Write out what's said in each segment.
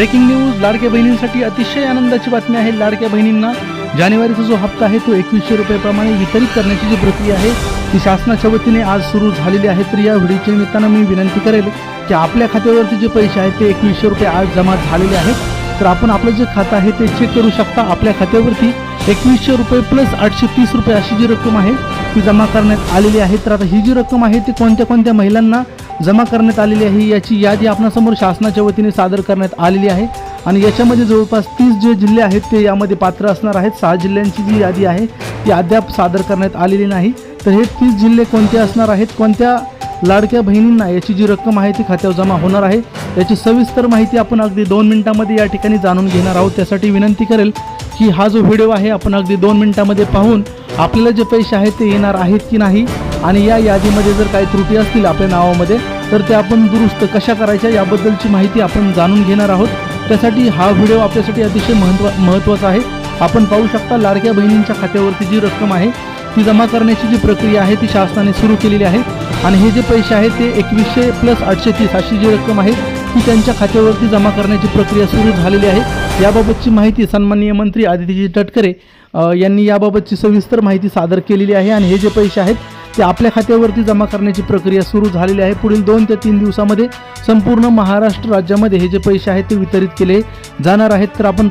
Breaking news लाडक्या बहिणींसाठी अतिशय आनंदाची बातमी आहे. लाडक्या बहिणींना जानेवारीचा जो हप्ता आहे तो एकवीसशे रुपयाप्रमाणे वितरित करण्याची जी प्रक्रिया आहे ती शासनाच्या वतीने आज सुरू झालेली आहे. तर या व्हिडिओच्या निमित्तानं मी विनंती करेल की आपल्या खात्यावरती जे पैसे आहेत ते एकवीसशे रुपये आज जमा झालेले आहेत. तर आपण आपलं जे खातं आहे ते चेक करू शकता. आपल्या खात्यावरती एकवीसशे रुपये प्लस आठशे तीस रुपये अशी जी रक्कम आहे ती जमा करण्यात आलेली आहे. तर आता ही जी रक्कम आहे ती कोणत्या कोणत्या महिलांना जमा करण्यात आलेली आहे याची यादी आपणासमोर शासनाच्या वतीने सादर करण्यात आलेली आहे. आणि याच्यामध्ये जवळपास तीस जे जिल्हे आहेत ते यामध्ये पात्र असणार आहेत. सहा जिल्ह्यांची जी यादी आहे ती अद्याप सादर करण्यात आलेली नाही. तर हे तीस जिल्हे कोणते असणार आहेत कोणत्या लाडक्या बहिणींना याची जी रक्कम आहे ती खात्यावर जमा होणार आहे याची सविस्तर माहिती आपण अगदी दोन मिनिटांमध्ये या ठिकाणी जाणून घेणार आहोत. त्यासाठी विनंती करेल की हा जो व्हिडिओ आहे आपण अगदी दोन मिनिटामध्ये पाहून आपल्याला जे पैसे आहेत ते येणार आहेत की नाही आणि या यादीमध्ये जर काही त्रुटी असतील आपल्या नावामध्ये तर ते आपण दुरुस्त कशा करायच्या याबद्दलची माहिती आपण जाणून घेणार आहोत. त्यासाठी हा व्हिडिओ आपल्यासाठी अतिशय महत्त्व महत्त्वाचा आहे. आपण पाहू शकता लाडक्या बहिणींच्या खात्यावरती जी रक्कम आहे ती जमा करण्याची जी प्रक्रिया आहे ती शासनाने सुरू केलेली आहे. आणि हे जे पैसे आहेत ते एकवीसशे प्लस आठशे तीस अशी जी रक्कम आहे ती त्यांच्या खात्यावरती जमा करण्याची प्रक्रिया सुरू झालेली आहे. याबाबतची माहिती सन्माननीय मंत्री आदित्यजी तटकरे यांनी याबाबतची सविस्तर माहिती सादर केलेली आहे. आणि हे जे पैसे आहेत ते आपल्या खात्यावरती जमा करण्याची प्रक्रिया सुरू झालेली आहे. पुढील दोन ते तीन दिवसामध्ये संपूर्ण महाराष्ट्र राज्यामध्ये हे जे पैसे आहेत ते वितरित केले जाणार आहेत. तर आपण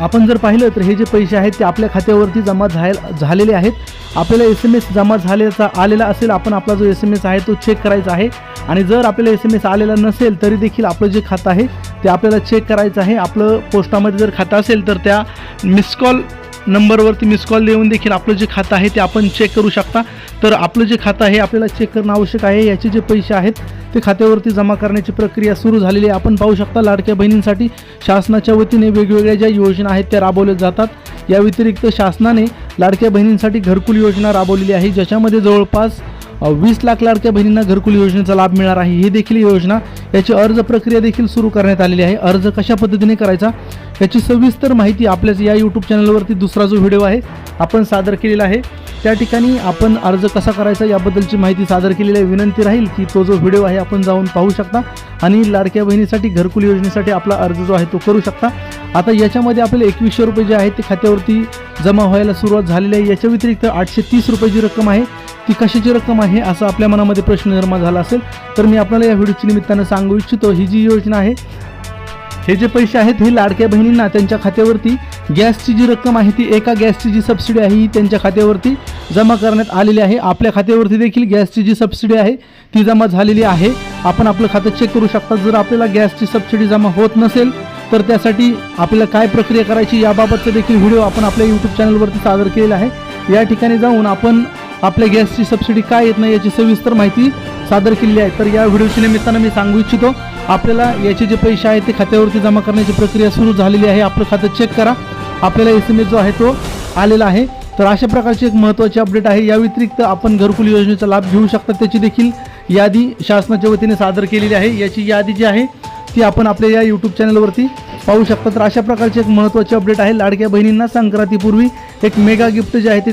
आपण जर पाहिलं तर हे जे पैसे आहेत ते आपल्या खात्यावरती जमा झालेले आहेत. आपल्याला एस एम एस जमा झाल्याचा आलेला असेल आपण आपला जो एस एम एस आहे तो चेक करायचा आहे. आणि जर आपल्याला एस एम एस आलेला नसेल तरी देखील आपलं जे खातं आहे ते आपल्याला चेक करायचं आहे. आपलं पोस्टामध्ये जर खातं असेल तर त्या मिस कॉल नंबरवरती मिस कॉल देऊन देखील आपलं जे खातं आहे ते आपण चेक करू शकता. तर आपलं जे खातं आहे आपल्याला चेक करणं आवश्यक आहे. याचे जे पैसे आहेत ते खात्यावरती जमा करण्याची प्रक्रिया सुरू झालेली आहे. आपण पाहू शकता लाडक्या बहिणींसाठी शासनाच्या वतीने वेगवेगळ्या ज्या योजना आहेत त्या राबवल्या जातात. या व्यतिरिक्त शासनाने लाडक्या बहिणींसाठी घरकुल योजना राबवलेली आहे ज्याच्यामध्ये जवळपास वीस लाख लाडक्या बहिणींना घरकुल योजनेचा लाभ मिळणार आहे. ही देखील योजना याची अर्ज प्रक्रिया देखील सुरू करण्यात आलेली आहे. अर्ज कशा पद्धतीने करायचा याची सविस्तर माहिती आपल्याच या यूट्यूब चॅनलवरती दुसरा जो व्हिडिओ आहे आपण सादर केलेला आहे. त्या ठिकाणी आपण अर्ज कसा करायचा याबद्दलची माहिती सादर केलेली आहे. विनंती राहील की तो जो व्हिडिओ आहे आपण जाऊन पाहू शकता आणि लाडक्या बहिणीसाठी घरकुल योजनेसाठी आपला अर्ज जो आहे तो करू शकता. आता याच्यामध्ये आपल्याला एकवीसशे रुपये जे आहेत ते खात्यावरती जमा व्हायला सुरुवात झालेली आहे. याच्या व्यतिरिक्त आठशे तीस रुपयाची रक्कम आहे. ती कशाची रक्कम आहे असं आपल्या मनामध्ये प्रश्न निर्माण झाला असेल तर मी आपल्याला या व्हिडिओच्या निमित्तानं सांगू इच्छितो ही जी योजना आहे हे जे पैसे आहेत हे लाडक्या बहिणींना त्यांच्या खात्यावरती गॅसची जी रक्कम आहे ती एका गॅसची जी सबसिडी आहे ही त्यांच्या खात्यावरती जमा करण्यात आलेली आहे. आपल्या खात्यावरती देखील गॅसची जी सबसिडी आहे ती जमा झालेली आहे. आपण आपलं खातं चेक करू शकता. जर आपल्याला गॅसची सबसिडी जमा होत नसेल तर त्यासाठी आपल्याला काय प्रक्रिया करायची याबाबतचा देखील व्हिडिओ आपण आपल्या यूट्यूब चॅनलवरती सादर केलेला आहे. या ठिकाणी जाऊन आपण आपल्या गॅसची सबसिडी काय येत नाही याची सविस्तर माहिती सादर केलेली आहे. तर या व्हिडिओच्या निमित्तानं मी सांगू इच्छितो आपल्याला याचे जे पैसे आहेत ते खात्यावरती जमा करण्याची प्रक्रिया सुरू झालेली आहे. आपलं खातं चेक करा. आपल्याला एस एम एस जो आहे तो आलेला आहे. तर अशा प्रकारची एक महत्त्वाची अपडेट आहे. या व्यतिरिक्त आपण घरकुल योजनेचा लाभ घेऊ शकता. त्याची देखील यादी शासनाच्या वतीने सादर केलेली आहे. याची यादी जी आहे ती आपण आपल्या या यूट्यूब चॅनलवरती पाहू शकता. तर अशा प्रकारची एक महत्त्वाची अपडेट आहे. लाडक्या बहिणींना संक्रांतीपूर्वी एक मेगा गिफ्ट जे आहे ते